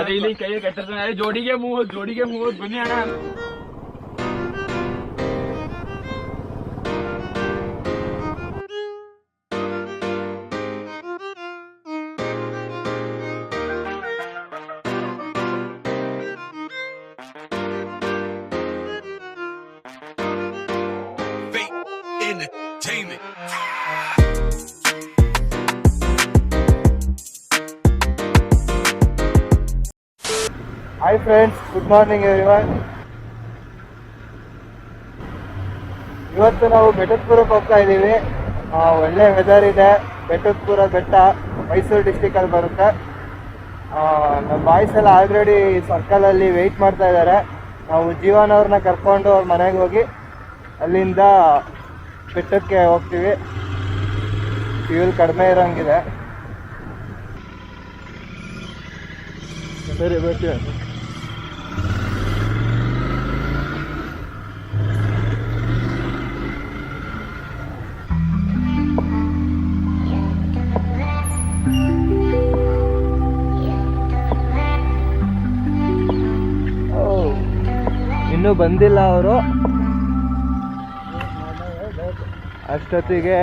ಅದೇ ಇಲ್ಲಿ ಕೈ ಕಟ್ಟಿರ್ತಾನೆ ಜೋಡಿಗೆ ಮೂವತ್ ಜೋಡಿಗೆ ಮೂವತ್ ಬನ್ನಿ ಫ್ರೆಂಡ್ಸ್ ಗುಡ್ ಮಾರ್ನಿಂಗ್ ಎವ್ರಿವನ್ ಇವತ್ತು ನಾವು ಬೆಟ್ಟದಪುರಕ್ಕೆ ಹೋಗ್ತಾ ಇದ್ದೀವಿ. ಒಳ್ಳೆ ವೆದರ್ ಇದೆ. ಬೆಟ್ಟದಪುರ ಬೆಟ್ಟ ಮೈಸೂರು ಡಿಸ್ಟಿಕಲ್ಲಿ ಬರುತ್ತೆ. ನಮ್ಮ ಬಾಯ್ಸ್ ಎಲ್ಲ ಆಲ್ರೆಡಿ ಸರ್ಕಲಲ್ಲಿ ವೆಯ್ಟ್ ಮಾಡ್ತಾ ಇದ್ದಾರೆ. ನಾವು ಜೀವನ್ ಅವ್ರನ್ನ ಕರ್ಕೊಂಡು ಅವ್ರ ಮನೆಗೆ ಹೋಗಿ ಅಲ್ಲಿಂದ ಬೆಟ್ಟಕ್ಕೆ ಹೋಗ್ತೀವಿ. ಫ್ಯೂಲ್ ಕಡಿಮೆ ಇರೋಂಗಿದೆ. ಸರಿ ಬರ್ತೀವಿ ಇನ್ನೂ ಬಂದಿಲ್ಲ ಅವರು. ಅಷ್ಟೊತ್ತಿಗೆ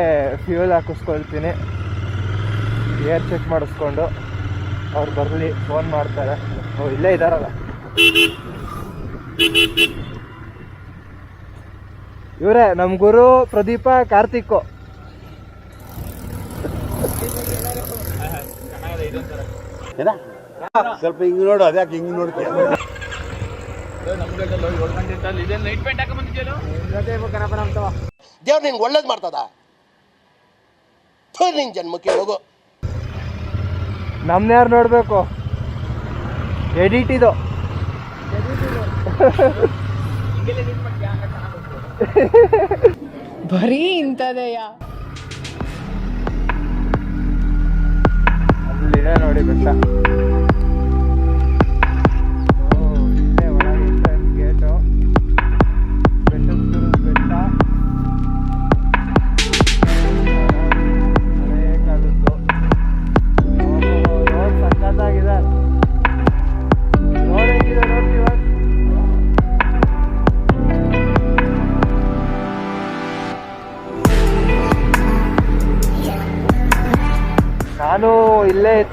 ಫ್ಯೂಲ್ ಹಾಕಿಸ್ಕೊಳ್ತೀನಿ. ಏರ್ ಚೆಕ್ ಮಾಡಿಸ್ಕೊಂಡು ಅವ್ರು ಬರಲಿ ಫೋನ್ ಮಾಡ್ತಾರೆ. ಓ, ಇಲ್ಲೇ ಇದ್ದಾರಲ್ಲ. ಇವರೇ ನಮ್ಮ ಗುರು ಪ್ರದೀಪ ಕಾರ್ತಿಕ್ಕು ಸ್ವಲ್ಪ ಹಿಂಗೆ ನೋಡು, ಅದ್ಯಾಕೆ ಹಿಂಗ್ ನೋಡ್ತೀಯ ಏಳು ಗಂಟೆ ಇತ್ತಲ್ಲ ಇದೇನು ನೈಟ್ ಪ್ಯಾಂಟ್ ಹಾಕೊಂಡ್ ಬಂದಿದ್ಯಲ್ಲ ದೇವ್ರು ನಿನ್ಗೆ ಒಳ್ಳೇದು ಮಾಡ್ತದ? ನಿನ್ ಜನ್ಮಕ್ಕೆ ಹೋಗು. ನಮ್ನ ಯಾರು ನೋಡಬೇಕು? ಎಡಿಟ್ ಇದು ಬರೀ ಇಂಥದೇಯ. ಅಲ್ಲಿದೆ ನೋಡಿ ಬೆಟ್ಟ.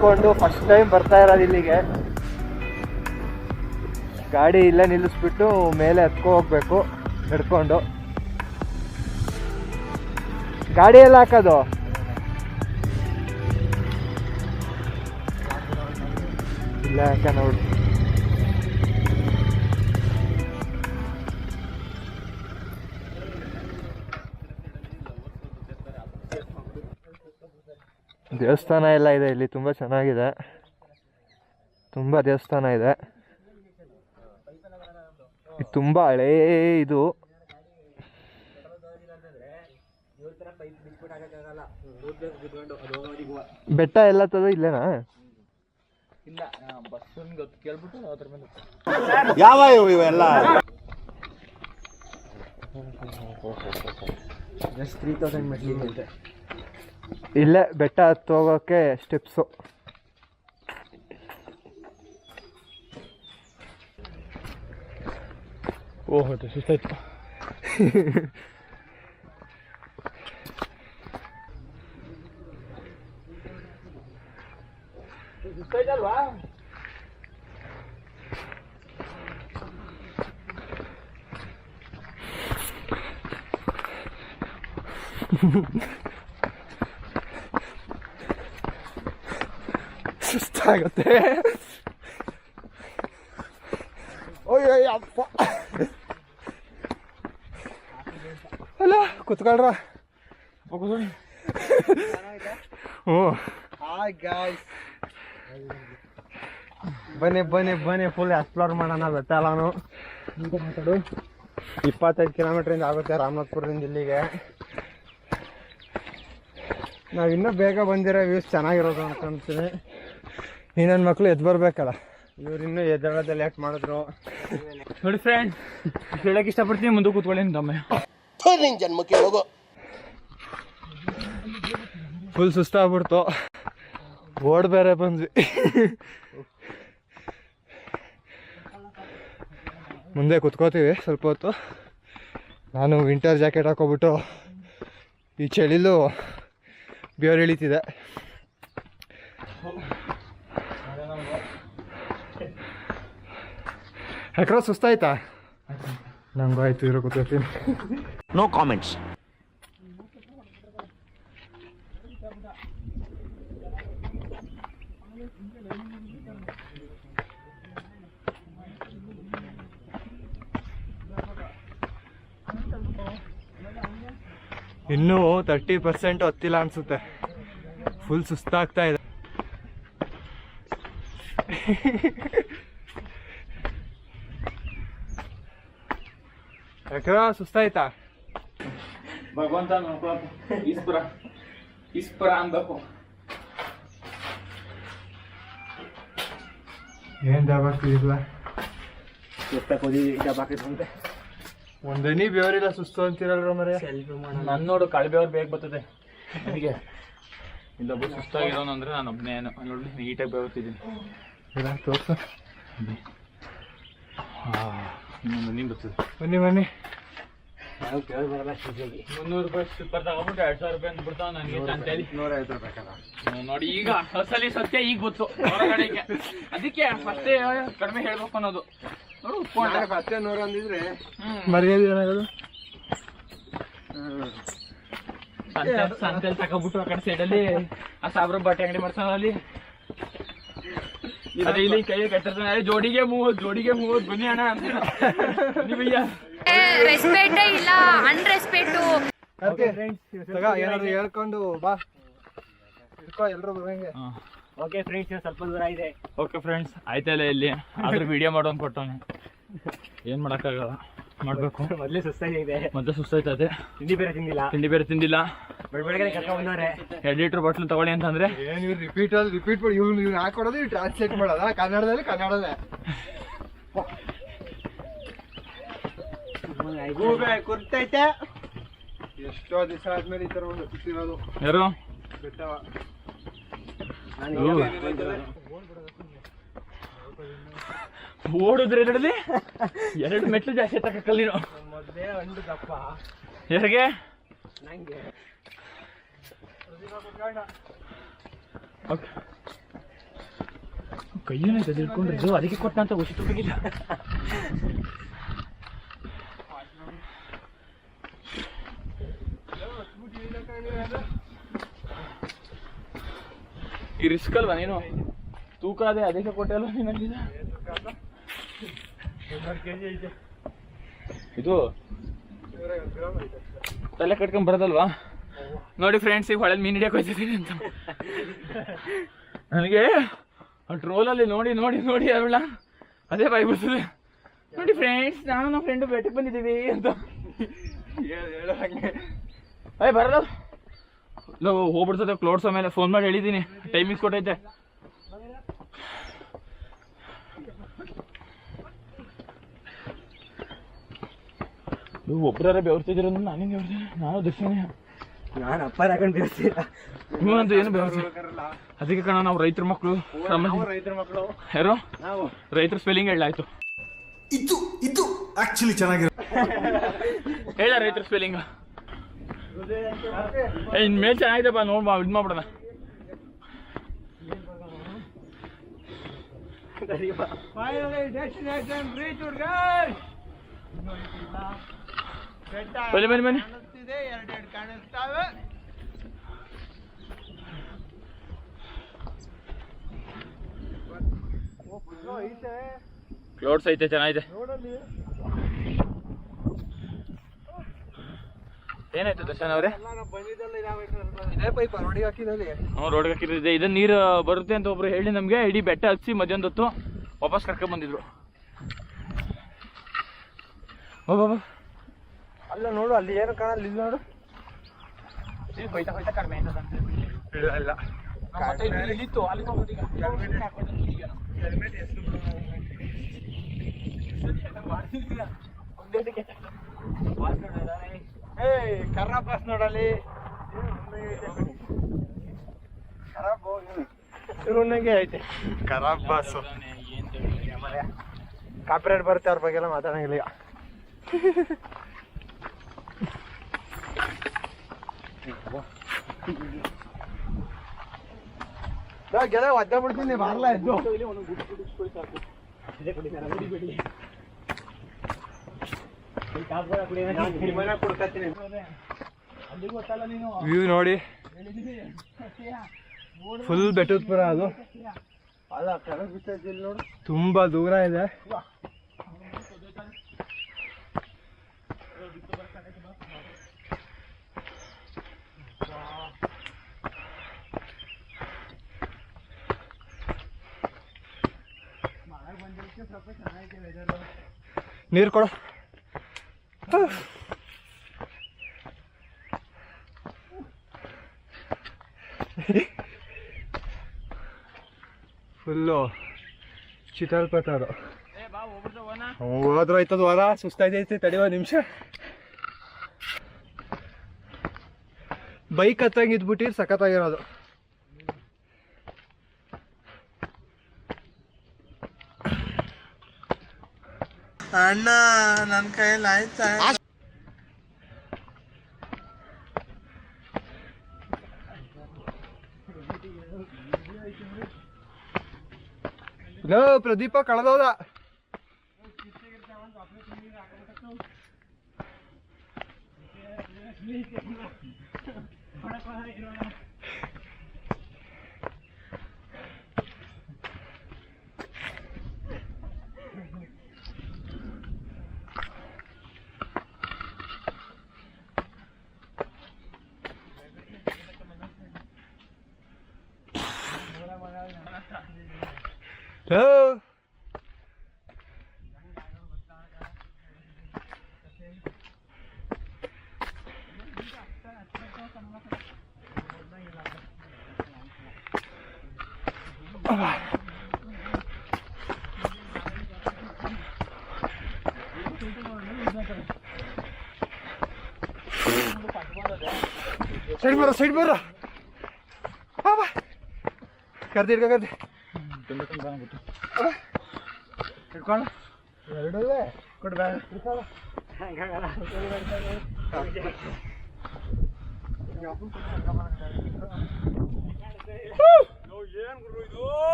ಎತ್ಕೊಂಡು ಫಸ್ಟ್ ಟೈಮ್ ಬರ್ತಾ ಇರೋದು ಇಲ್ಲಿಗೆ. ಗಾಡಿ ಇಲ್ಲೇ ನಿಲ್ಲಿಸ್ಬಿಟ್ಟು ಮೇಲೆ ಹತ್ಕೊ ಹೋಗ್ಬೇಕು, ನಡ್ಕೊಂಡು. ಗಾಡಿ ಎಲ್ಲ ಹಾಕೋದು? ಇಲ್ಲ ಯಾಕೆ ನೋಡಿ. ದೇವಸ್ಥಾನ ಎಲ್ಲ ಇದೆ ಇಲ್ಲಿ ತುಂಬ ಚೆನ್ನಾಗಿದೆ. ತುಂಬ ದೇವಸ್ಥಾನ ಇದೆ. ಇದು ತುಂಬ ಹಳೇ ಇದು. ಬೆಟ್ಟ ಎಲ್ಲ ತದ ಇಲ್ಲೇನಾ? ಇಲ್ಲ ಬಸ್ ಗೊತ್ತು ಕೇಳ್ಬಿಟ್ಟು ಅದ್ರ ಮೇಲೆ ಯಾವ ಇವು ಇವೆಲ್ಲ ಇಲ್ಲೇ ಬೆಟ್ಟ ಹತ್ತು ಹೋಗೋಕ್ಕೆ ಸ್ಟೆಪ್ಸು. ಓಹೋ ಸುಸ್ತಾಯ್ತು. ಸುಸ್ತಾಯ್ತಲ್ವಾ ಸುಸ್ತಾಗುತ್ತೆ ಓಯ್ ಅಪ್ಪ ಅಲ್ಲ ಕುತ್ಕೊಳ್ರ ಹ್ಞೂ ಬನ್ನಿ ಬನ್ನಿ ಬನ್ನಿ. ಫುಲ್ ಎಕ್ಸ್ಪ್ಲೋರ್ ಮಾಡೋಣ ಬೆಟ್ಟ ಮಾತಾಡು ಇಪ್ಪತ್ತೈದು ಕಿಲೋಮೀಟ್ರಿಂದ ಆಗುತ್ತೆ ರಾಮನಾಥ್ಪುರದಿಂದ ಇಲ್ಲಿಗೆ. ನಾವು ಇನ್ನೂ ಬೇಗ ಬಂದಿರೋ ವ್ಯೂಸ್ ಚೆನ್ನಾಗಿರೋದು ಅಂತ ಈ ನನ್ನ ಮಕ್ಕಳು ಎದ್ದು ಬರ್ಬೇಕಲ್ಲ. ಇವ್ರು ಇನ್ನೂ ಎದ್ದೇಳೋದೇ ಯಾಕೆ ಮಾಡಿದ್ರು. ನೋಡಿ ಫ್ರೆಂಡ್ ಹೇಳಕ್ ಇಷ್ಟಪಡ್ತೀನಿ ಮುಂದೆ ಕೂತ್ಕೊಳ್ಳಿ ತಮ್ಮ ಜನ್ಮಕ್ಕೆ ಹೋಗು. ಫುಲ್ ಸುಸ್ತಾಗ್ಬಿಡ್ತು ಓಡ್ ಬೇರೆ ಬಂದ್ವಿ. ಮುಂದೆ ಕುತ್ಕೋತೀವಿ ಸ್ವಲ್ಪ ಹೊತ್ತು. ನಾನು ವಿಂಟರ್ ಜಾಕೆಟ್ ಹಾಕೋಬಿಟ್ಟು ಈ ಚಳಿಲೂ ಬೇರೆ ಇಳಿತಿದೆ. ಯಾಕ್ರ ಸುಸ್ತಾಯ್ತಾ ನಂಗೂ ಆಯ್ತು ಇರೋ ಕೂತ್ಕೋತೀನಿ ನೋ ಕಾಮೆಂಟ್ಸ್ ಇನ್ನೂ ತರ್ಟಿ ಪರ್ಸೆಂಟ್ ಹೊತ್ತಿಲ್ಲ ಅನ್ಸುತ್ತೆ. ಫುಲ್ ಸುಸ್ತಾಗ್ತಾ ಇದೆ. ಯಾಕ್ರ ಸುಸ್ತಾಯ್ತಾ ಭಗವಂತ ನೋಡ್ಕೊಳಪ್ಪ ಈಸ್ಪುರ ಈಸ್ಪುರ ಅನ್ಬೇಕು ಏನ್ ಅಂತ ಡಬ್ಬಾಕಿದ್ರಂತೆ ಒಂದನಿ ಬೇವರಿಲ್ಲ ಸುಸ್ತು ಅಂತಿರಲ್ರ ಮರೆ ನನ್ನ ನೋಡು ಕಳಬೆ ಅವ್ರು ಬೇಗ ಬರ್ತದೆ ನನಗೆ ಇಲ್ಲೊಬ್ಬ ಸುಸ್ತಾಗಿರೋನು ಅಂದ್ರೆ ನಾನು ಒಬ್ಬನೇ ನೋಡಿ ನೀಟಾಗಿ ಬೇಗುತ್ತಿದ್ದೀನಿ ಇಲ್ಲ ತೋರ್ಸು ಇನ್ನೊಂದು ನೀನು ಬರ್ತದೆ ಬನ್ನಿ. ಬನ್ನಿ ಮುನ್ನೂರು ರೂಪಾಯಿ ಎರಡು ಸಾವಿರ ರೂಪಾಯಿ ಅಂದ್ಬಿಡ್ತಾವ ನನಗೆ ಅಂತೇಳಿ ನೂರ ಐವತ್ತು ರೂಪಾಯಿ. ಕಣ ನೋಡಿ ಈಗ ಅಸಲಿ ಸತ್ಯ ಈಗ ಗೊತ್ತು ಹೊರಗಡೆಗೆ. ಅದಕ್ಕೆ ಫಸ್ಟೇ ಕಡಿಮೆ ಹೇಳ್ಬೇಕು ಅನ್ನೋದು. ನೋಡು ಉಪ್ಕೊಂಡೆ. ಮತ್ತೆ ನೂರ ಅಂದಿದ್ರೆ. ಮರ್ಯಾದೆ ಏನಾಗೋದು ಸಂತೆ ಸಂತೆಲ್ ತಗೊಂಡ್ಬಿಟ್ಟು ಆ ಕಡೆ ಸೈಡಲ್ಲಿ ಆ ಸಾಬ್ರ ಬಟ್ಟೆ ಅಂಗಡಿ ಅಲ್ಲಿ. ಇಲ್ಲಿ ಕೈ ಕಟ್ಟಿರ್ತಾನೆ "ಏ, ಜೋಡಿಗೆ ಮೂವತ್ತು ಜೋಡಿಗೆ ಮೂವತ್ ಬನ್ನಿ ಅಣ್ಣ ರೆಸ್ಪೆಕ್ಟೇ ಇಲ್ಲ ಫ್ರೆಂಡ್ಸ್ ತಗ ಏನಾದ್ರು ಹೇಳ್ಕೊಂಡು ಬಾ. ಇಟ್ಕೋ ಎಲ್ರು ಬರಂಗೆ. ಓಕೆ ಫ್ರೆಂಡ್ಸ್ ಸ್ವಲ್ಪ ದೂರ ಇದೆ. ಓಕೆ ಫ್ರೆಂಡ್ಸ್ ಆಯ್ತಲ್ಲ ಇಲ್ಲಿ ಆದ್ರೆ ವಿಡಿಯೋ ಮಾಡೋನ್ ಕೊಟ್ಟವನೆ. ಏನ್ ಮಾಡಕ್ಕಾಗಲ್ಲ. ಮಾಡ್ಬೇಕು. ಮೊದ್ಲೇ ಸುಸ್ತಾಗಿದೆ. ಮತ್ತೆ ಸುಸ್ತಾಯ್ತದೆ. ತಿಂಡಿ ಬೇರೆ ತಿಂದಿಲ್ಲ. ತಿಂಡಿ ಬೇರೆ ತಿಂದಿಲ್ಲ. ಬೆಳಗ್ಗೆ ಕರ್ಕೊಂಡ್ ಬಂದವ್ರೆ. ಎರಡು ಲೀಟರ್ ಬಾಟ್ಲು ತಗೊಳ್ಳಿ ಅಂತಂದ್ರೆ? ಏನ್ ಇವ್ರು ರಿಪೀಟ್ ಅಲ್ಲಿ ರಿಪೀಟ್ ಮಾಡಿ ಇವ್ನು ಇವ್ನು ಹಾಕೊಡೋದು ಇವ್ನು ಟ್ರಾನ್ಸ್ಲೇಟ್ ಮಾಡೋದ? ಕನ್ನಡದಲ್ಲಿ ಕನ್ನಡದೇ ಕುರ್ತೈತೆ ಎಷ್ಟೋ ದಿವಸ ಆದ್ಮೇಲೆ ಈ ತರ ಒಂದು ಸುತ್ತಿರೋದು. ಯಾರು? ಬೆಟ್ಟವ. ಓಡಿದ್ರೆ ಎರಡಲ್ಲಿ? ಎರಡು ಮೆಟ್ಲು ಜಾಸ್ತಿ ತಕ್ಕಲ್ಲಿ ಮೊದಲೇ ಒಂದು ದಪ್ಪ ಯಾರಿಗೆ? ನಂಗೆ. ಕೈಯನ್ನ ತೆಗೆದುಕೊಂಡಿದ್ದು ಅದಕ್ಕೆ ಕೊಟ್ಟ ಅಂತ ಕೊಟ್ಟಂತ ತಗೋಗಿಲ್ಲ ಈ ರಿಸ್ಕ್ ಅಲ್ವಾ ನೀನು? ತೂಕ ಅದೇ, ಅದಕ್ಕೆ ಕೊಟ್ಟೆ ಅಲ್ವಾ ನೀನು ಇದು? ತಲೆ ಕಟ್ಕೊಂಡ್ ಬರೋದಲ್ವಾ? ನೋಡಿ ಫ್ರೆಂಡ್ಸ್ ಈಗ ಹೊಳೆಲ್ ಮೀನ್ ಹಿಡಿಯಕ್ಕೆ ಹೋಗ್ತಿದ್ದೀನಿ ಅಂತ. ನನಗೆ ಟ್ರೋಲಲ್ಲಿ ನೋಡಿ ನೋಡಿ ನೋಡಿ ಅವಳ ಅದೇ ಬಾಯ್ ಬರ್ತದೆ. ನೋಡಿ ಫ್ರೆಂಡ್ಸ್ ನಾನು ನಮ್ಮ ಫ್ರೆಂಡು ಬೆಟ್ಟಕ್ಕೆ ಬಂದಿದ್ದೀವಿ ಅಂತ. ಹಾಗೆ ಅಯ್ಯ ಬರಲ್ಲ. ಇಲ್ಲ ಹೋಗ್ಬಿಡ್ತದೆ ಕ್ಲೋಡ್ಸ ಮೇಲೆ ಫೋನ್ ಮಾಡಿ ಹೇಳಿದ್ದೀನಿ. ಟೈಮಿಂಗ್ಸ್ ಕೊಟ್ಟೈತೆ. ಒಬ್ಬರ ಬೆವರ್ತಿದ್ದೀರ ನಾನೇ ಬೆವರ್ತೀನಿ ನಾನು ದಕ್ಷಿಣ ನಾನು ಅಪ್ಪ ಹಾಕೊಂಡು ಬೀಳ್ತೀರ. ನೀವಂತೂ ಏನು ಬೇರೆ ಅದಕ್ಕೆ ಕಣ ನಾವು ರೈತರ ಮಕ್ಕಳು ರೈತರ ಮಕ್ಕಳು. ಯಾರು? ನಾವು. ರೈತರ ಸ್ಪೆಲ್ಲಿಂಗ್ ಹೇಳಾಯ್ತು ಇದು ಇದು ಆಕ್ಚುಲಿ ಚೆನ್ನಾಗಿರೋ ಹೇಳ ರೈತರ ಸ್ಪೆಲ್ಲಿಂಗ್ ಇನ್ ಮೇಲೆ ಚೆನ್ನಾಗಿದೆ ಬಾ ನೋಡ್ ಇದು ಮಾಡ್ಬಿಡೋಣ. ಬನ್ನಿ ಬನ್ನಿ ಬನ್ನಿ. ಎರಡೆರಡು ಕಾಣಿಸ್ತಾವೆ. ಕ್ಲೋಡ್ಸ್ ಐತೆ ಚೆನ್ನಾಗಿದೆ. ಏನಾಯ್ತು ದರ್ಶನ್ ಅವರೇ? ಇದೇ ಪೈಪ್ ನೋಡಿ ಹಾಕಿದಲ್ಲಿ ಹ್ಞೂ ರೋಡ್ಗೆ ಹಾಕಿದ್ರೆ ಇದನ್ನ ನೀರು ಬರುತ್ತೆ ಅಂತ ಒಬ್ರು ಹೇಳಿ ನಮಗೆ ಇಡೀ ಬೆಟ್ಟ ಹಚ್ಚಿ ಮಧ್ಯಾಹ್ನದೊತ್ತು ವಾಪಸ್ ಕರ್ಕೊಂಡ್ ಬಂದಿದ್ರು. ಓ ಬಾಬಾ ಅಲ್ಲ ನೋಡು ಅಲ್ಲಿ ಏನು ಕಾಣಲ್ಲ ಇಲ್ಲಿ ನೋಡು. ಹೋಯ್ತಾ ಹೋಯ್ತಾ ಕಡಿಮೆ ಇಲ್ಲ ಇಲ್ಲ. ಮತ್ತೆ ಇಲ್ಲಿ ಅಲ್ಲಿ. ಏಯ್ ಕರ್ರ ಬಸ್ ನೋಡಲ್ಲಿ. ಹೋಗಿ ಐತೆ ಖರಾಬ್ ಬಸ್. ಕಾಪಿರೇಟ್ ಬರುತ್ತೆ ಅವ್ರ ಬಗ್ಗೆ ಎಲ್ಲ ಮಾತಾಡಂಗಿಲ್ಲ ಈಗ. ಗೆಳೆ ಒದ್ದೆ ಬಿಡ್ತೀನಿ ಬಾರ್ಲ ಎದ್ದು ವ್ಯೂ ನೋಡಿ. ಫುಲ್ ಬೆಟ್ಟದ ಪುರ ಅದು. ತುಂಬಾ ದೂರ ಇದೆ. ನೀರು ಕೊಡು. ಫುಲ್ಲು ಅದು ಹೋದ್ರು ಆಯ್ತದ ವಾರ ಸುಸ್ತಾಯ್ತೈತಿ ತಡೆಯುವ ನಿಮಿಷ. ಬೈಕ್ ಹತ್ತಂಗೆ ಇದ್ಬಿಟ್ಟಿರ್ ಸಖತ್ತಾಗಿರೋದು. ಅಣ್ಣ ನನ್ನ ಕೈಯಲ್ಲಿ ಆಯ್ತಾ ಲೋ ಪ್ರದೀಪ ಕಳೆದೋದ ಲೋ ಸೈಡ್ ಬರ ಸೈಡ್ ಬರ ಕರ್ದಿ ಹಿಡ್ಕ ಕರ್ದಿ ಹಿಡ್ಕೊಂಡು ಎರಡೂ ಕೊಡು ಬ್ಯಾಗ್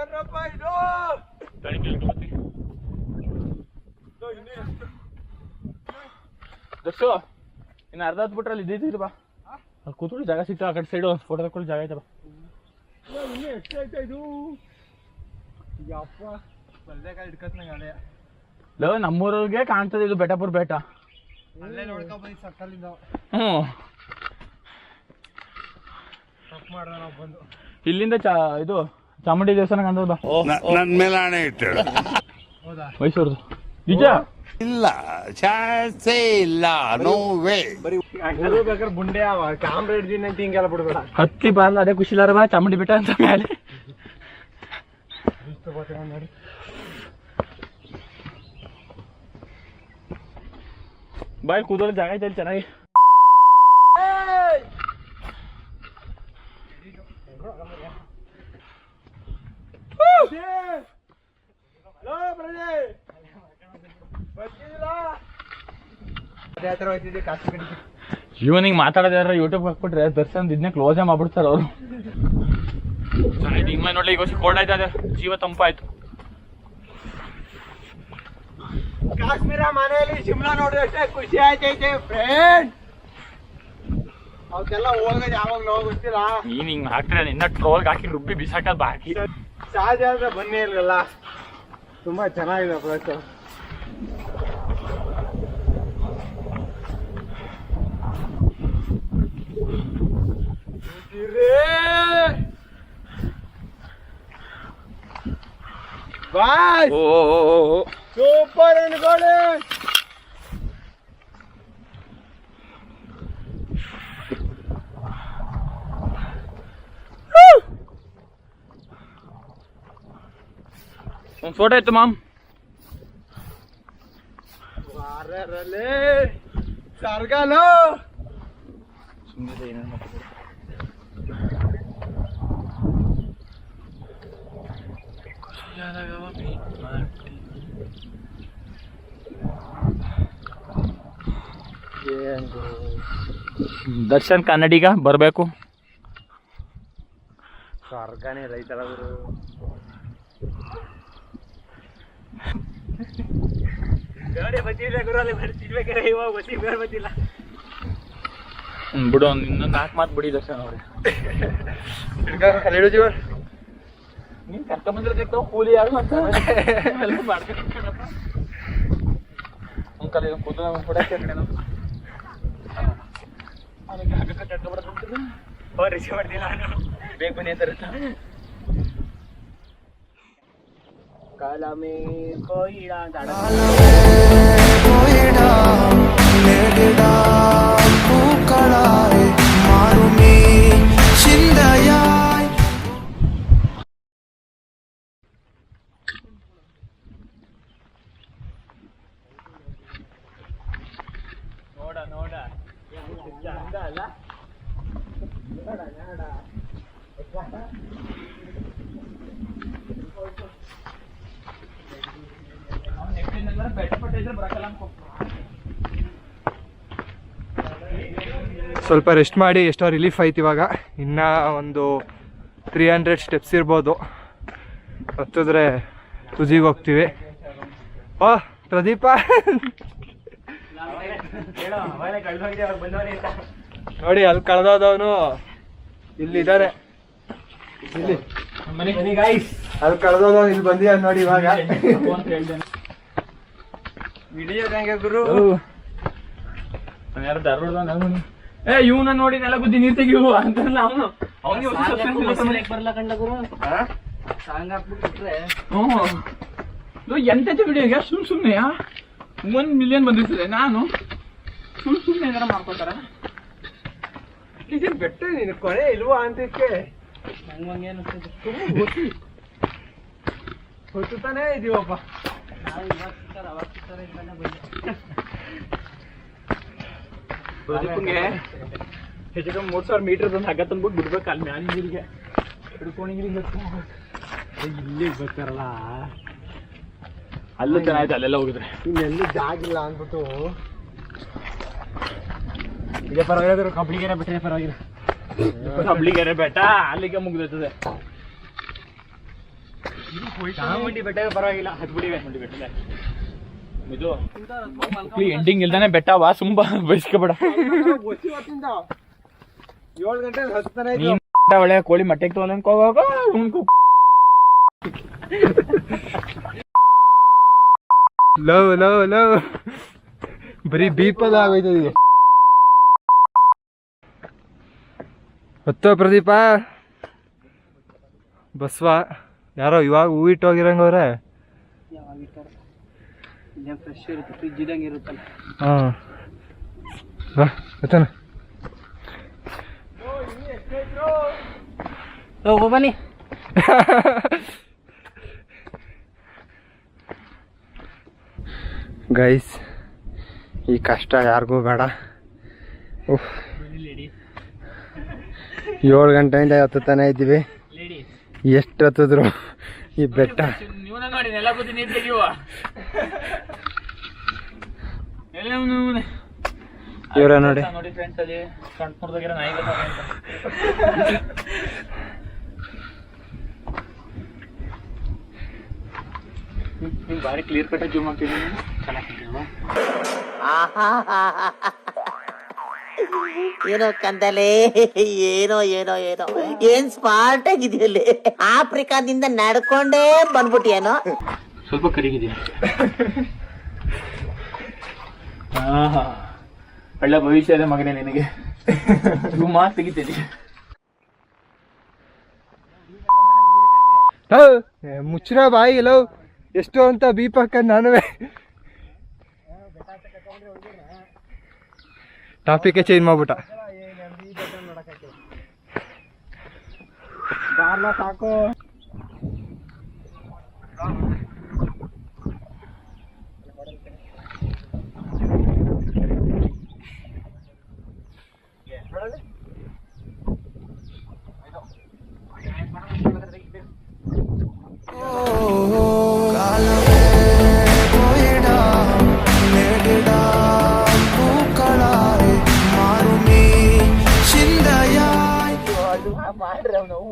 ಏನಪ್ಪ ಇದು ದರ್ಶು, ಇನ್ನು ಅರ್ಧ ಹತ್ತು ಬಿಟ್ರೆ ಅಲ್ಲಿ ಇದ್ದಿದ್ದೀರಿ ಬಾ. ಅಲ್ಲಿ ಕೂತ್ಕೊಳ್ಳಿ, ಜಾಗ ಸಿಗ್ತಾ, ಆ ಕಡೆ ಸೈಡು ಫೋಟೋ ತಕ್ಕೊಳ್ಳಿ, ಜಾಗ ಬಾ ಇನ್ನೂ ಎಷ್ಟಾಯ್ತಾ ಇದು ಯಪ್ಪ ಬಲ್ಬೇಕಾದ್ರೆ ಹಿಡ್ಕತ್ ನಂಗೆ ಅದೇ ಲೋ ನಮ್ಮೂರಿಗೆ ಕಾಣ್ತದೆ ಇದು ಬೆಟಪುರ್ ಬೆಟ್ಟ. ಅಲ್ಲೇ ನೋಡ್ಕೊ ಬಂದು ಸಕ್ಕಲ್ಲಿಂದ ಹ್ಞೂ. ತಪ್ಪು ಮಾಡ್ದ ನಾವು ಬಂದು. ಇಲ್ಲಿಂದ ಚಾ ಇದು ಚಾಮುಂಡಿ ದೇವಸ್ಥಾನ ಕಾಣ್ತದ ಬಾ ನನ್ ಮೇಲೆ ಹಣೆ ಇಟ್ಟಳು ಹೌದಾ? ಮೈಸೂರ್ದು. ನಿಜ? ಇಲ್ಲ ಚಾನ್ಸೇ ಇಲ್ಲ ನೋ ವೇ ಅದು ಬೇಕಾದ್ರೆ ಬುಂಡೆ ಅವ ಕ್ಯಾಮ್ರಾ ಹಿಡ್ದೀನಿ ಅಂತ ಹಿಂಗೆಲ್ಲ ಬಿಡ್ಬೇಡ ಹತ್ತಿ ಬಾರ್ಲ ಅದೇ ಖುಷಿಲಾರ ಬಾ ಚಾಮುಂಡಿ ಬೆಟ್ಟ ಅಂತ ಮೇಲೆ ನೋಡಿ ಬಾಯ್ ಕೂದಲು ಜಾಗ ಐತೆ ಅಲ್ಲಿ ಚೆನ್ನಾಗಿ ಅದೇ ಇವನಿಗೆ ಮಾತಾಡೋದಾದ್ರೆ ಯೂಟ್ಯೂಬ್ ಹಾಕ್ಬಿಟ್ರೆ ದರ್ಶನ್ ಇದನ್ನೇ ಕ್ಲೋಸೇ ಮಾಡ್ಬಿಡ್ತಾರೆ ಅವರು. ಹಿಂಗೆ ನೋಡ್ಲಿ ಈಗ ಕೋಲ್ಡ್ ಆಯ್ತದೆ ಜೀವ ತಂಪಾಯ್ತು ಕಾಶ್ಮೀರ ಮನೆಯಲ್ಲಿ ಶಿಮ್ಲಾ ನೋಡಿದಷ್ಟೇ ಖುಷಿ ಆಯ್ತೈತೆ ಫ್ರೆಂಡ್ ಅವಕ್ಕೆಲ್ಲ ಹೋಗೋದು ಯಾವಾಗ ನಾವು ಗೊತ್ತಿಲ್ಲ. ನೀನ್ ಹಿಂಗ್ ಹಾಕ್ತಾರೆ ನಿನ್ನ ಟ್ರೋಲ್ಗೆ ಹಾಕಿ ರುಬ್ಬಿ ಬಿಸಾಕದ್ ಬಾಕಿ. ಶಾಜಾದ ಬನ್ನಿ ಇರಲಿಲ್ಲ ತುಂಬಾ ಚೆನ್ನಾಗಿದೆ ಪ್ಲೇಸ್ ಬಾಯ್ ಓ ಓ, ಓ, ಓ. ಸೂಪರ್ ಅನ್ಕೊಳ್ಳಿ ಒಂದ್ ಫೋಟೋ ಇತ್ತು ಮಾಮ್ ವಾರರಲ್ಲಿ ಸರ್ಗಲು ದರ್ಶನ್ ಕನ್ನಡಿಗ ಬರಬೇಕು ಸ್ವರ್ಗನೇ ರೈತಳ ಬಿಡು ಒಂದು ಇನ್ನೊಂದು ನಾಲ್ಕು ಮಾತು ಬಿಡಿ ದರ್ಶನ್ ಅವ್ರೆ. ನೀನ್ ಕರ್ಕೊಂಬಂದ್ರೆ ಸಿಗ್ತಾವ ಕೂಲಿ ಯಾರು ಅಂತ ಎಲ್ಲ ಮಾಡ್ಕೊಂಡ್ಬಿಟ್ಟಣಪ್ಪ. ಅವ್ನ್ ಕಲಿ ಕೂದಲು ಅವ್ನ್ ಕೊಡಕ್ಕೆ ಕಣೆ ನಾವು. ಅವ್ನಿಗೆ ಹಗ್ಗಕ್ಕೆ ಕಟ್ಕೊಂಡ್ಬಿಡೋದು ಅಂತದ್ದು. ಅವ್ರು ರಿಸೀವ್ ಮಾಡ್ತಿಲ್ಲ ನಾನು ಬೇಗ ಬನ್ನಿ ಅಂತಾರೆ ಕಾಲಮೇ ಕೋಯಿಡ ಅಂತ ಹಾಡು. ಸ್ವಲ್ಪ ರೆಸ್ಟ್ ಮಾಡಿ ಎಷ್ಟೋ ರಿಲೀಫ್ ಆಯ್ತು ಇವಾಗ. ಇನ್ನೂ ಒಂದು ತ್ರೀ ಹಂಡ್ರೆಡ್ ಸ್ಟೆಪ್ಸ್ ಇರ್ಬೋದು. ಹತ್ತಿದ್ರೆ ತುಜಿಗೆ ಹೋಗ್ತೀವಿ. ಓ ಪ್ರದೀಪ. ನೋಡಿ ಅಲ್ಲಿ ಕಳೆದೋದವನು ಇಲ್ಲಿ ಇದ್ದಾರೆ ಇಲ್ಲಿ. ಅಲ್ಲಿ ಕಳೆದೋದವನು ಇಲ್ಲಿ ಬಂದಿಯ ನೋಡಿ ಇವಾಗ. ವಿಡಿಯೋ ಹೆಂಗೆ ಗುರು? ಯಾರು ಧಾರವಾಡದ ನಾನು ಏ ಇವನ ನೋಡಿ ನೆಲ ಬುದ್ಧಿ ನೀರ್ ತೆಗಿಯುವ ಅಂತ ಅವನು. ಅವನಿಗೆ ಬರಲ್ಲ ಕಂಡ ಗುರು? ಸಾಂಗ್ ಹಾಕ್ಬಿಟ್ಬಿಟ್ರೆ ಹ್ಞೂ ಎಂತೆಂತ ವಿಡಿಯೋಗೆ ಸುಮ್ ಸುಮ್ಮನೆ ಒಂದ್ ಮಿಲಿಯನ್ ಬಂದಿರ್ತದೆ ನಾನು? ಸುಮ್ ಸುಮ್ಮನೆ ಏನಾರ ಮಾಡ್ಕೊತಾರ ಇದು ಬೆಟ್ಟ ನೀನು? ಕೊನೆ ಇಲ್ವಾ ಅಂತಕ್ಕೆ ನಂಗೆ ಹಂಗೆ ಅನ್ಸ್ತದೆ. ತಾನೇ ಇದೀವಪ್ಪ. ನಾವು ಇವಾಗ ಅವಾಗ ಪ್ರದೀಪಂಗೆ ಹೆಚ್ಚು ಮೂರು ಸಾವಿರ ಮೀಟರ್ ಒಂದು ಹಗ್ಗ ತಂದ್ಬಿಟ್ಟು ಬಿಡ್ಬೇಕು ಅಲ್ಲಿ ಮ್ಯಾಲ ನೀರಿಗೆ ಹಿಡ್ಕೊಂಡಿಗಿರಿಂದ ಇಲ್ಲಿಗೆ ಬರ್ತಾರಲ್ಲ ಅಲ್ಲೂ ಚೆನ್ನಾಗಿತ್ತು ಅಲ್ಲೆಲ್ಲ ಹೋಗಿದ್ರೆ. ಇನ್ನೆಲ್ಲೂ ಜಾಗಿಲ್ಲ ಅಂದ್ಬಿಟ್ಟು. ಇದೇ ಪರವಾಗಿಲ್ಲ ಕಬ್ಳಿಗೆರೆ ಬೆಟ್ಟ ಪರವಾಗಿಲ್ಲ. ಕಬ್ಳಿಗೆರೆ ಬೆಟ್ಟ ಅಲ್ಲಿಗೆ ಮುಗ್ದೈತದೆ. ಚಾಮುಂಡಿ ಬೆಟ್ಟ ಪರವಾಗಿಲ್ಲ. ಹತ್ಬಿಡಿವೆ. ಇದು? ಎಂಡಿಂಗ್ ಇಲ್ದಾನೆ ಬೆಟ್ಟವಾ ಸುಂಬ ಬಯಸ್ಕೋಬೇಡ ಏಳು ಗಂಟೆ ಹತ್ತಾನೆ ನೀನ್ ಒಳ್ಳೆ ಕೋಳಿ ಮಟ್ಟೆಗೆ ತಗೊಂಡ್ ಲವ್ ಲವ್ ಲವ್. ಬರೀ ಬೀಪದ ಆಗೋಯ್ತದೆ ಹೊತ್ತೋ ಪ್ರದೀಪ. ಬಸ್ವ. ಯಾರೋ ಇವಾಗ ಹೂ ಇಟ್ಟೋಗಿರಂಗವ್ರೆ ಯಾವಾಗ ಇಟ್ಟಾರೆ ಇಲ್ಲೇ ಫ್ರೆಶ್ ಇರುತ್ತೆ ಫ್ರಿಜ್ ಇದ್ದಂಗೆ ಇರುತ್ತಲ್ಲ. ಹಾಂ. ಬಾ ಎತ್ತನ ಹೋಗೋ ಬನ್ನಿ. ಗೈಸ್ ಈ ಕಷ್ಟ ಯಾರಿಗೂ ಬೇಡ. ಏಳು ಗಂಟೆಯಿಂದ ಹತ್ತುತ್ತಾನೆ ಇದ್ದೀವಿ. ಎಷ್ಟು ಹತ್ತಿದ್ರು ಈ ಬೆಟ್ಟ. ನೀವು ನೋಡಿ ನೆಲ ಬುದ್ಧಿ ನೀರ್ ತೆಗಿಯುವ ಇವ್ರ ನೋಡಿ. ಬಾರಿ ಕ್ಲಿಯರ್ ಕಟ್ ಜೂಮ್ ಆಗ್ತಿದ್ದೀನಿ ಏನೋ ಕಂದಲೆ ಏನೋ ಏನೋ ಏನೋ. ಏನ್ ಸ್ಮಾರ್ಟ್ ಆಗಿದೆಯಲ್ಲಿ. ಆಫ್ರಿಕಾದಿಂದ ನಡ್ಕೊಂಡೇ ಬಂದ್ಬಿಟ್ಟಿಯೇನೋ. ಸ್ವಲ್ಪ ಕರಿಗಿದೆ ಒಳ್ಳೆ ಭವಿಷ್ಯ ಇದೆ ಮಗನೇ ನಿನಗೆ. ಮಾತು ತೆಗಿತೀನಿ. ಮುಚ್ಚಿರ ಬಾಯಿ ಎಲ್ಲೋ ಎಷ್ಟು ಅಂತ ಬೀಪ್ ಹಾಕಂಡ್ ನಾನುವೆ. ಟಾಪಿಕ್ ಚೇಂಜ್ ಮಾಡ್ಬಿಟ್ಟ. ಸಾಕು. ಓ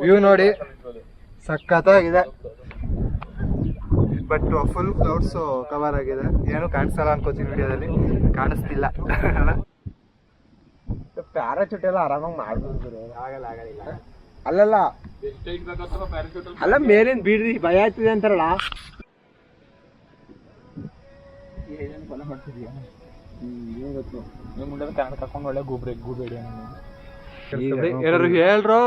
ವ್ಯೂ ನೋಡಿ. ಸಖತ್ತಾಗಿದೆ. ಬಟ್ ಫುಲ್ ಕ್ಲೌಡ್ಸ್ ಕವರ್ ಆಗಿದೆ. ಏನು ಕಾಣಿಸಲ್ಲ ಅನ್ಕೋತೀನಿ ವಿಡಿಯೋದಲ್ಲಿ. ಕಾಣಿಸ್ತಿಲ್ಲ. ಪ್ಯಾರಾಚೂಟ್ ಎಲ್ಲ ಆರಾಮಾಗಿ ಮಾಡ್ಬೋದು ಆಗಲ್ಲ ಆಗಲ್ಲ. ಅಲ್ಲಲ್ಲ. ಅಲ್ಲ ಮೇಲಿನ ಬಿಡ್ರಿ ಭಯ ಆಗ್ತಿದೆ ಅಂತಾರಲ್ಲ. ಮುಂದೆ ಕನ್ನಡ ಕರ್ಕೊಂಡು ಒಳ್ಳೆ ಗೂಬ್ರೆ ಗೂಬೇಡಿ ಏನಾರು ಹೇಳ್ರೋ?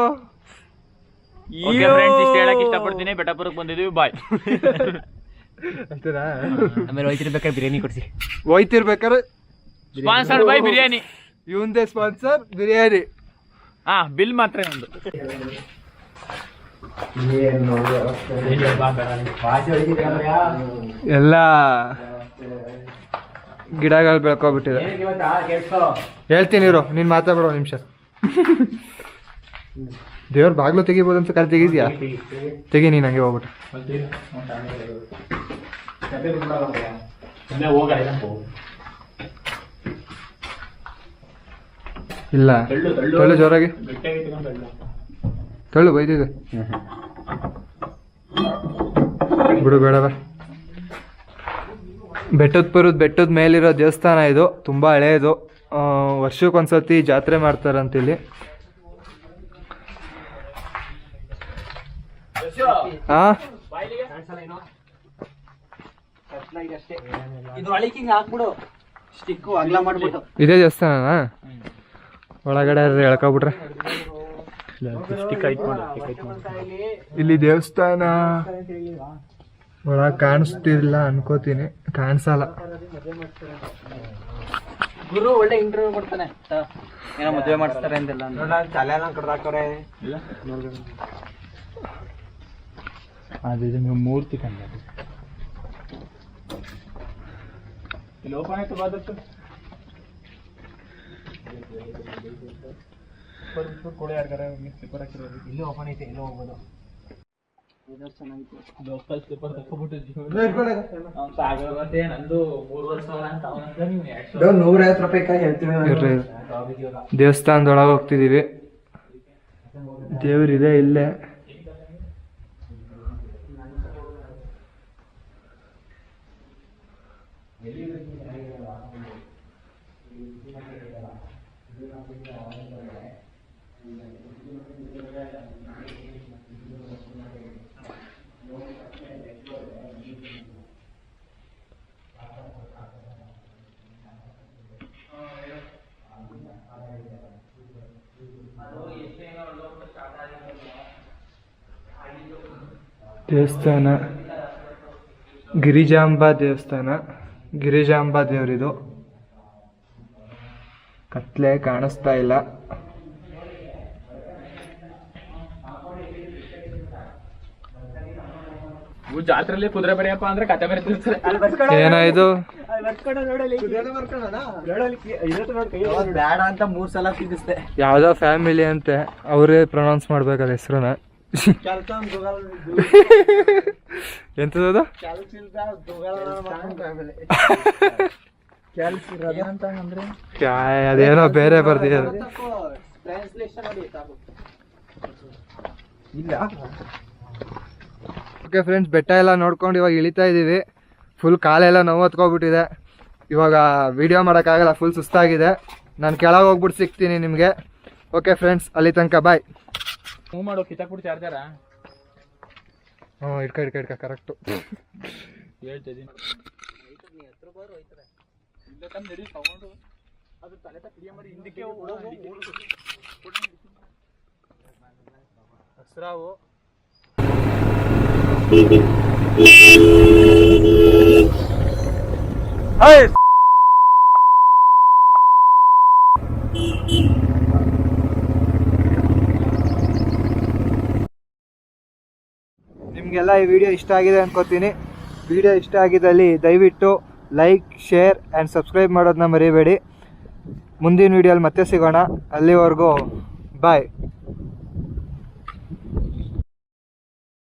ಫ್ರೆಂಡ್ಸ್ ಇಷ್ಟ ಹೇಳಕ್ ಇಷ್ಟಪಡ್ತೀನಿ. ಬೆಟ್ಟಪುರಕ್ಕೆ ಬಂದಿದ್ದೀವಿ. ಬಾಯ್ ಅಂತೀರಾ ಆಮೇಲೆ ಹೋಯ್ತಿರ್ಬೇಕಾದ್ರೆ ಬಿರಿಯಾನಿ ಕೊಡ್ಸಿ. ಹೋಯ್ತಿರ್ಬೇಕಾದ್ರೆ ಸ್ಪಾನ್ಸರ್ ಬೈ ಬಿರಿಯಾನಿ. ಇವಂದೇ ಸ್ಪಾನ್ಸರ್ ಬಿರಿಯಾನಿ. ಹಾ ಬಿಲ್ ಮಾತ್ರ ಒಂದು ಎಲ್ಲ ಗಿಡಗಳು ಬೆಳ್ಕೊಬಿಟ್ಟಿದೆ. ಹೇಳ್ತೀನಿ ಇರು ನೀನ್ ಮಾತಾಡ್ಬಿಡೋ ಒಂದ್ ನಿಮಿಷ. ದೇವ್ರ ಬಾಗ್ಲು ತೆಗಿಬೋದು ಅಂತ ಕರೆ ತೆಗಿದ್ಯಾ? ತೆಗಿ ನೀನ್ ಹಂಗೆ ಹೋಗ್ಬಿಟ್ಟು. ಇಲ್ಲ? ತಳ್ಳು ಜೋರಾಗಿ. ತಳ್ಳು. ಬೈದಿದೆ ಬಿಡು ಬೇಡ ಬಾ ಬೆಟ್ಟದ ಪುರದ ಬೆಟ್ಟದ ಮೇಲಿರೋ ದೇವಸ್ಥಾನ ಇದು. ತುಂಬ ಹಳೆಯದು ವರ್ಷಕ್ಕೊಂದ್ಸತಿ ಜಾತ್ರೆ ಮಾಡ್ತಾರಂತ ಹಾ ಇದು ದೇವಸ್ಥಾನ ಒಳಗಡೆ ಹೇಳ್ಕೊಬಿಟ್ರೆ ಇಲ್ಲಿ ದೇವಸ್ಥಾನ. ಒಳಗೆ ಕಾಣಿಸ್ತಿಲ್ಲ ಅನ್ಕೋತೀನಿ. ಕಾಣಿಸಲ್ಲ. ಗುರು ಒಳ್ಳೆ ಇಂಟರ್ವ್ಯೂ ಕೊಡ್ತಾನೆ. ಏನೋ ಮದುವೆ ಮಾಡ್ತಾರೆ ಅಂತೆಲ್ಲ ತಲೆ ಎಲ್ಲ ಕಡ್ದಾಕವ್ರೆ ಮೂರ್ತಿ ಕಂಡ ಇಲ್ಲಿ ಓಪನ್ ಆಯ್ತು ಹಾಕಿರೋದು. ಇಲ್ಲಿ ಓಪನ್ ಐತೆ ಇಲ್ಲಿ ಹೋಗ್ಬೋದು. ವೆದರ್ ಚೆನ್ನಾಗಿತ್ತು. ಲೋಕಲ್ ಸ್ಲಿಪ್ಪರ್ ತಗೊಬಿಟ್ಟು ನಂದು ಮೂರುವರೆ ವರ್ಷ ಅಂತ ಅವನಂತ ರೂಪಾಯಿ ಹೇಳ್ತೀವಿ ದೇವಸ್ಥಾನದೊಳಗೆ ಹೋಗ್ತಿದೀವಿ. ದೇವ್ರಿದೆ ಇಲ್ಲೇ. ದೇವಸ್ಥಾನ ಗಿರಿಜಾಂಬ ದೇವಸ್ಥಾನ ಗಿರಿಜಾಂಬ ದೇವರಿದು. ಕತ್ಲೆ ಕಾಣಿಸ್ತಾ ಇಲ್ಲ. ಜಾತ್ರೆಯಲ್ಲಿ ಕುದುರೆ ಬರೆಯಪ್ಪ ಅಂದ್ರೆ ಕತೆ ಏನಾಯ್ತು? ಬೇಡ ಅಂತ ಮೂರ್ ಸಲ ತಿನ್ನಿಸ್ದೆ ಯಾವ್ದೋ ಫ್ಯಾಮಿಲಿ ಅಂತೆ ಅವರೇ ಪ್ರೊನೌನ್ಸ್ ಮಾಡ್ಬೇಕಲ್ಲ ಹೆಸರನ್ನ. ಎಂತದದು? ಅದೇನೋ ಬೇರೆ ಬರ್ದಿದ್ದಾರೆ ಓಕೆ ಫ್ರೆಂಡ್ಸ್ ಬೆಟ್ಟ ಎಲ್ಲ ನೋಡ್ಕೊಂಡು ಇವಾಗ ಇಳಿತಾ ಇದ್ದೀವಿ. ಫುಲ್ ಕಾಲೆಲ್ಲ ನೋವು ಹತ್ಕೊಬಿಟ್ಟಿದೆ. ಇವಾಗ ವಿಡಿಯೋ ಮಾಡೋಕ್ಕಾಗಲ್ಲ ಫುಲ್ ಸುಸ್ತಾಗಿದೆ. ನಾನು ಕೆಳಗೆ ಹೋಗ್ಬಿಟ್ಟು ಸಿಗ್ತೀನಿ ನಿಮಗೆ. ಓಕೆ ಫ್ರೆಂಡ್ಸ್ ಅಲ್ಲಿ ತನಕ ಬಾಯ್ ಮೂವ್ ಮಾಡೋ ಕಿತ್ತಾಕ್ಬಿಟ್ಟು ಚಾರ್ಜರ ಹ್ಞೂ ಇಡ್ಕ ಇಡ್ಕ ಇಡ್ಕ ಕರೆಕ್ಟು ಹೇಳ್ತಿದ್ದೀನಿ ಇಲ್ಲ ತಂದು ನಡಿ ತಗೊಂಡು ಅದು ತಲೆ ತಕ್ಕ ಮಾಡಿ ಹಿಂದಕ್ಕೆ ಹೋಗು ಹಸ್ರಾವು ನಿಮಗೆಲ್ಲ ಈ ವಿಡಿಯೋ ಇಷ್ಟ ಆಗಿದೆ ಅನ್ಕೋತೀನಿ. ವಿಡಿಯೋ ಇಷ್ಟ ಆಗಿದ್ದಲ್ಲಿ ದಯವಿಟ್ಟು ಲೈಕ್ ಶೇರ್ ಆ್ಯಂಡ್ ಸಬ್ಸ್ಕ್ರೈಬ್ ಮಾಡೋದನ್ನ ಮರಿಬೇಡಿ. ಮುಂದಿನ ವಿಡಿಯೋಲಿ ಮತ್ತೆ ಸಿಗೋಣ. ಅಲ್ಲಿವರೆಗೂ ಬಾಯ್